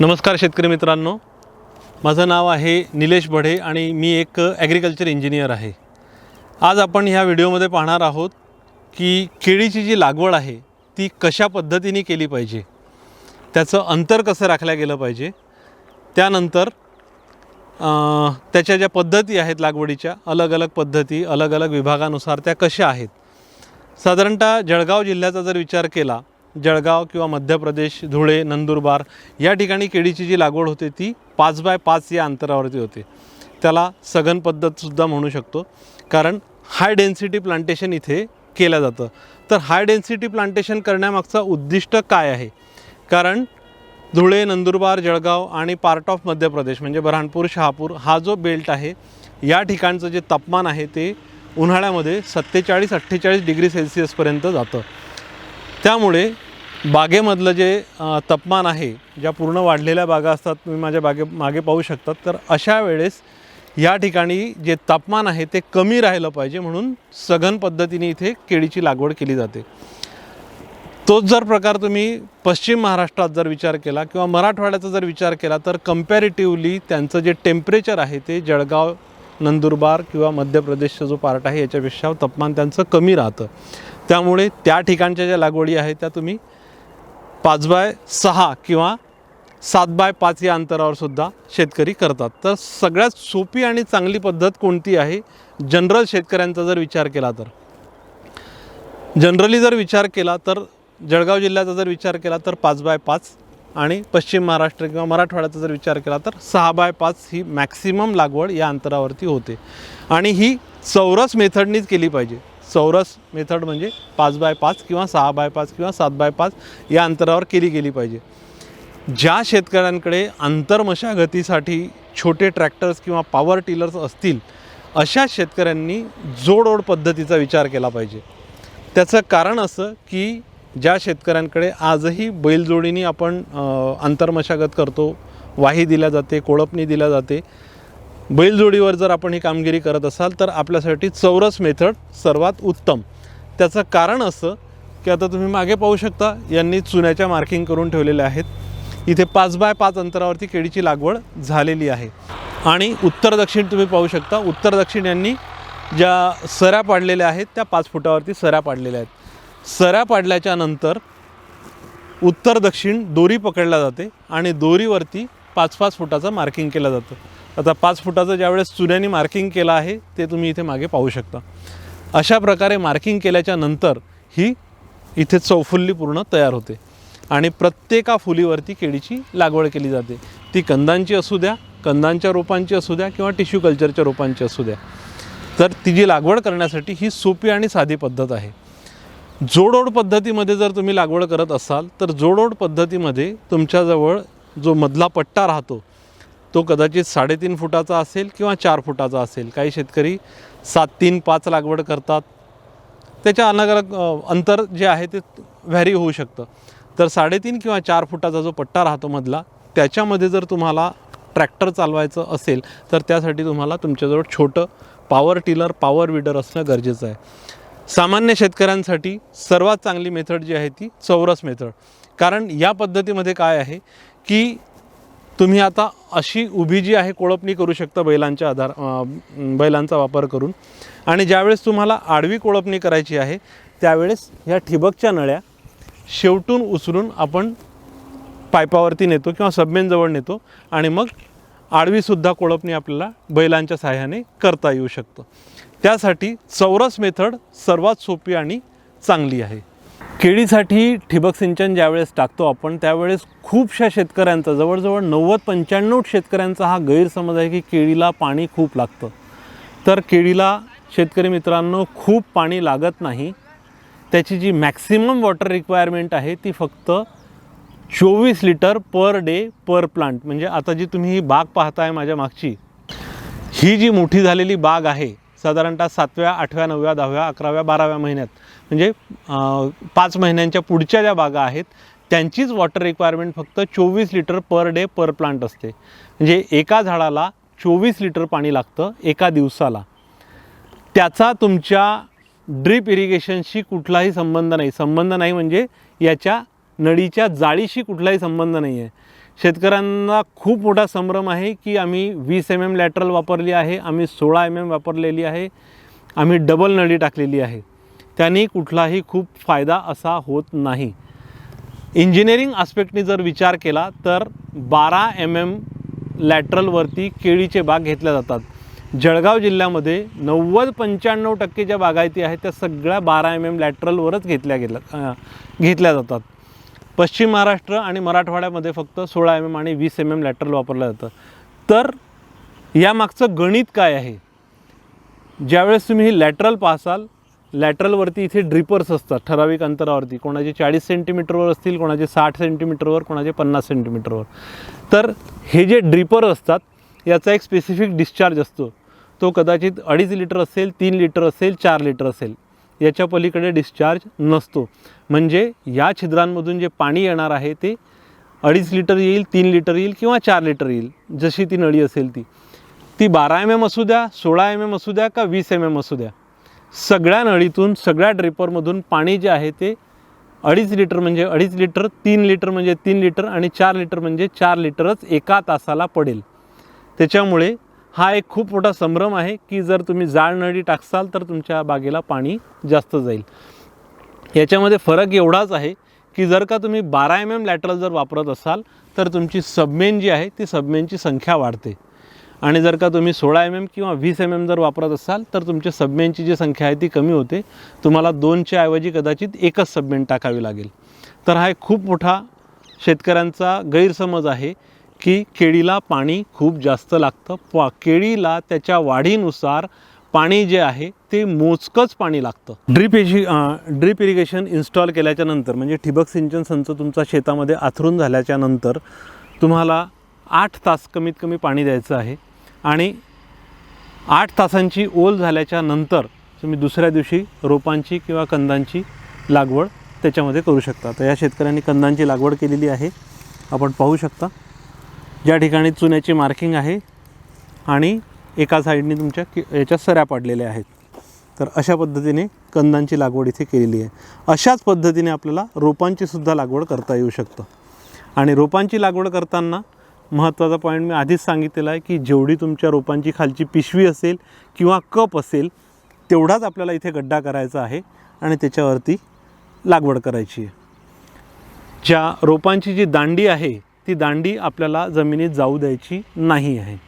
नमस्कार शेतकरी मित्रांनो. माझं नाव आहे निलेश बढे आणि मी एक ॲग्रिकल्चर इंजिनियर आहे. आज आपण ह्या व्हिडिओमध्ये पाहणार आहोत की केळीची जी लागवड आहे ती कशा पद्धतीने केली पाहिजे? त्याचं अंतर कसं राखलं गेलं पाहिजे? त्यानंतर त्याच्या ज्या पद्धती आहेत लागवडीच्या अलग अलग पद्धती अलग अलग विभागानुसार त्या कशा आहेत? साधारणतः जळगाव जिल्ह्याचा जर विचार केला जळगाव किंवा मध्य प्रदेश धुळे नंदुरबार या ठिकाणी केळीची जी लागवड होते ती पाच बाय पाच या अंतरावरती होते. त्याला सघन पद्धतसुद्धा म्हणू शकतो. कारण हाय डेन्सिटी प्लांटेशन इथे केलं जातं. तर हाय डेन्सिटी प्लांटेशन करण्यामागचं उद्दिष्ट काय आहे? कारण धुळे नंदुरबार जळगाव आणि पार्ट ऑफ मध्य प्रदेश म्हणजे बऱ्हाणपूर शहापूर हा जो बेल्ट आहे या ठिकाणचं जे तापमान आहे ते उन्हाळ्यामध्ये सत्तेचाळीस अठ्ठेचाळीस डिग्री सेल्सिअसपर्यंत जातं. त्यामुळे बागेमधलं जे तापमान आहे ज्या पूर्ण वाढलेल्या बागा असतात तुम्ही माझ्या बागे मागे पाहू शकतात. तर अशा वेळेस या ठिकाणी जे तापमान आहे ते कमी राहिलं पाहिजे म्हणून सघन पद्धतीने इथे केळीची लागवड केली जाते. तोच जर प्रकार तुम्ही पश्चिम महाराष्ट्रात जर विचार केला किंवा मराठवाड्याचा जर विचार केला तर कम्पॅरेटिव्हली त्यांचं जे टेम्परेचर आहे ते जळगाव नंदुरबार किंवा मध्य प्रदेशचा जो पार्ट आहे याच्यापेक्षा तापमान त्यांचं कमी राहतं. त्यामुळे त्या ठिकाणच्या ज्या लागवडी आहेत त्या तुम्ही पाच बाय सहा किंवा सात बाय पाच या अंतरावर सुद्धा शेतकरी करतात. तर सगळ्यात सोपी आणि चांगली पद्धत कोणती आहे? जनरल शेतकऱ्यांचा जर विचार केला तर. जनरली जर विचार केला तर जळगाव जिल्ह्याचा जर विचार केला तर पाच बाय पाच आणि पश्चिम महाराष्ट्र किंवा मराठवाड्याचा जर विचार केला तर सहा बाय पाच ही मॅक्सिमम लागवड या अंतरावरती होते. आणि ही चौरस मेथडनीच केली पाहिजे. चौरस मेथड म्हणजे पाच बाय पाच किंवा सहा बाय पाच किंवा सात बाय पाच या अंतरावर केली गेली पाहिजे. ज्या शेतकऱ्यांकडे आंतरमशागतीसाठी छोटे ट्रॅक्टर्स किंवा पॉवर टिलर्स असतील अशा शेतकऱ्यांनी जोडओड पद्धतीचा विचार केला पाहिजे. त्याचं कारण असं की ज्या शेतकऱ्यांकडे आजही बैलजोडीने आपण आंतरमशागत करतो वाही दिल्या जाते कोळपणी दिल्या जाते बैलजोडीवर जर आपण ही कामगिरी करत असाल तर आपल्यासाठी चौरस मेथड सर्वात उत्तम. त्याचं कारण असं की आता तुम्ही मागे पाहू शकता यांनी चुन्याच्या मार्किंग करून ठेवलेल्या आहेत. इथे पाच बाय पाच अंतरावरती केळीची लागवड झालेली आहे. आणि उत्तर दक्षिण तुम्ही पाहू शकता उत्तर दक्षिण यांनी ज्या सऱ्या पाडलेल्या आहेत त्या पाच फुटावरती सऱ्या पाडलेल्या आहेत. सऱ्या पाडल्याच्या नंतर उत्तर दक्षिण दोरी पकडल्या जाते आणि दोरीवरती पाच पाच फुटाचं मार्किंग केलं जातं. आता पाच फुटाचं ज्यावेळेस चुन्याने मार्किंग केलं आहे ते तुम्ही इथे मागे पाहू शकता. अशा प्रकारे मार्किंग केल्याच्यानंतर ही इथे चौफुल्ली पूर्ण तयार होते. आणि प्रत्येका फुलीवरती केळीची लागवड केली जाते. ती कंदांची असू द्या कंदांच्या रोपांची असू द्या किंवा टिश्यू कल्चरच्या रोपांची असू द्या. तर तिची लागवड करण्यासाठी ही सोपी आणि साधी पद्धत आहे. जोडोड पद्धतीमध्ये जर तुम्ही लागवड करत असाल तर जोडोड पद्धतीमध्ये तुमच्याजवळ जो मधला पट्टा राहतो तो कदाचित साडेतीन फुटाचा असेल किंवा चार फुटाचा असेल. काही शेतकरी सात तीन पाच लागवड करतात. त्याच्या अलग अलग अंतर जे आहे ते व्हॅरी होऊ शकतं. तर साडेतीन किंवा चार फुटाचा जो पट्टा राहतो मधला त्याच्यामध्ये जर तुम्हाला ट्रॅक्टर चालवायचं असेल तर त्यासाठी तुम्हाला तुमच्याजवळ छोटं पॉवर टिलर पॉवर विडर असणं गरजेचं आहे. सामान्य शेतकऱ्यांसाठी सर्वात चांगली मेथड जी आहे ती चौरस मेथड. कारण या पद्धतीमध्ये काय आहे की तुम्ही आता अशी उभी जी आहे कोळपणी करू शकता बैलांच्या आधार बैलांचा वापर करून. आणि ज्यावेळेस तुम्हाला आडवी कोळपणी करायची आहे त्यावेळेस ह्या ठिबकच्या नळ्या शेवटून उचलून आपण पायपावरती नेतो किंवा सबमेनजवळ नेतो आणि मग आडवीसुद्धा कोळपणी आपल्याला बैलांच्या सहाय्याने करता येऊ शकतं. त्यासाठी चौरस मेथड सर्वात सोपी आणि चांगली आहे. केळीसाठी ठिबक सिंचन ज्यावेळेस टाकतो आपण त्यावेळेस खूपशा शेतकऱ्यांचा जवळजवळ नव्वद पंच्याण्णव शेतकऱ्यांचा हा गैरसमज आहे की केळीला पाणी खूप लागतं. तर केळीला शेतकरी मित्रांनो खूप पाणी लागत नाही. त्याची जी मॅक्सिमम वॉटर रिक्वायरमेंट आहे ती फक्त चोवीस litre per day per plant म्हणजे आता जी तुम्ही ही बाग पाहताय माझ्या मागची ही जी मोठी झालेली बाग आहे साधारणतः सातव्या आठव्या नवव्या दहाव्या अकराव्या बाराव्या महिन्यात म्हणजे पाच महिन्यांच्या पुढच्या ज्या बागा आहेत त्यांचीच वॉटर रिक्वायरमेंट फक्त चोवीस litre per day per plant असते. म्हणजे एका झाडाला चोवीस लिटर पाणी लागतं एका दिवसाला. त्याचा तुमच्या ड्रीप इरिगेशनशी कुठलाही संबंध नाही. संबंध नाही म्हणजे याच्या नळीच्या जाळीशी कुठलाही संबंध नाही आहे शेतकऱ्यांना खूप मोठा संभ्रम आहे की आम्ही वीस एम एम लॅटरल वापरली आहे आम्ही सोळा एम एम वापरलेली आहे आम्ही डबल नळी टाकलेली आहे. त्यांनी कुठलाही खूप फायदा असा होत नाही. इंजिनिअरिंग आस्पेक्टने जर विचार केला तर बारा एम एम लॅटरलवरती केळीचे बाग घेतल्या जातात. जळगाव जिल्ह्यामध्ये नव्वद पंच्याण्णव टक्के ज्या बागायती आहेत त्या सगळ्या बारा एम एम लॅटरलवरच घेतल्या गेल्या घेतल्या जातात. पश्चिम महाराष्ट्र आणि मराठवाड्यामध्ये फक्त सोळा एम एम आणि वीस एम एम लॅटरल वापरलं जातं. तर यामागचं गणित काय आहे? ज्यावेळेस तुम्ही ही लॅटरल पाहसाल लॅटरलवरती इथे ड्रिपर्स असतात ठराविक अंतरावरती. कोणाचे चाळीस सेंटीमीटरवर असतील कोणाचे साठ सेंटीमीटरवर कोणाचे पन्नास सेंटीमीटरवर तर हे जे ड्रिपर असतात याचा एक स्पेसिफिक डिस्चार्ज असतो. तो कदाचित अडीच लिटर असेल तीन लिटर असेल चार लिटर असेल. याच्या पलीकडे डिस्चार्ज नसतो. म्हणजे या छिद्रांमधून जे पाणी येणार आहे ते अडीच लिटर येईल तीन लिटर येईल किंवा चार लिटर येईल जशी ती नळी असेल ती. ती बारा एम एम असू द्या सोळा एम एम असू द्या का वीस एम एम असू द्या. सगळ्या नळीतून सगळ्या ड्रिपरमधून पाणी जे आहे ते अडीच लिटर म्हणजे अडीच लिटर तीन लिटर म्हणजे तीन लिटर आणि चार लिटर म्हणजे चार लिटरच एका तासाला पडेल. त्याच्यामुळे हा एक खूप मोठा संभ्रम आहे की जर तुम्ही जाळ नळी टाकसाल तर तुमच्या बागेला पाणी जास्त जाईल. याच्यामध्ये फरक एवढाच आहे की जर का तुम्ही बारा एम एम लॅटरल जर वापरत असाल तर तुमची सबमेन जी आहे ती सबमेनची संख्या वाढते. आणि जर का तुम्ही सोळा एम एम किंवा वीस एम एम जर वापरत असाल तर तुमच्या सबमेनची जी संख्या आहे ती कमी होते. तुम्हाला दोनच्या ऐवजी कदाचित एकच सबमेन टाकावी लागेल. तर हा एक खूप मोठा शेतकऱ्यांचा गैरसमज आहे की केळीला पाणी खूप जास्त लागतं. प केळीला त्याच्या वाढीनुसार पाणी जे आहे ते मोजकंच पाणी लागतं. ड्रीप एजी ड्रीप इरिगेशन इन्स्टॉल केल्याच्यानंतर म्हणजे ठिबक सिंचन संच तुमचा शेतामध्ये आथरून झाल्याच्यानंतर तुम्हाला आठ तास कमीत कमी पाणी द्यायचं आहे. आणि आठ तासांची ओल झाल्याच्यानंतर तुम्ही दुसऱ्या दिवशी रोपांची किंवा कंदांची लागवड त्याच्यामध्ये करू शकता. तर या शेतकऱ्यांनी कंदांची लागवड केलेली आहे. आपण पाहू शकता. ज्या ठिकाणी चुन्याची मार्किंग आहे आणि एका साईडने तुमच्या कि याच्या सऱ्या पाडलेल्या आहेत. तर अशा पद्धतीने कंदांची लागवड इथे केलेली आहे. अशाच पद्धतीने आपल्याला रोपांची सुद्धा लागवड करता येऊ शकतं. आणि रोपांची लागवड करताना महत्त्वाचा पॉईंट मी आधीच सांगितलेला आहे की जेवढी तुमच्या रोपांची खालची पिशवी असेल किंवा कप असेल तेवढाच आपल्याला इथे गड्डा करायचा आहे आणि त्याच्यावरती लागवड करायची आहे. ज्या रोपांची जी दांडी आहे ती दांडी आपल्याला जमिनीत जाऊ द्यायची नाही आहे.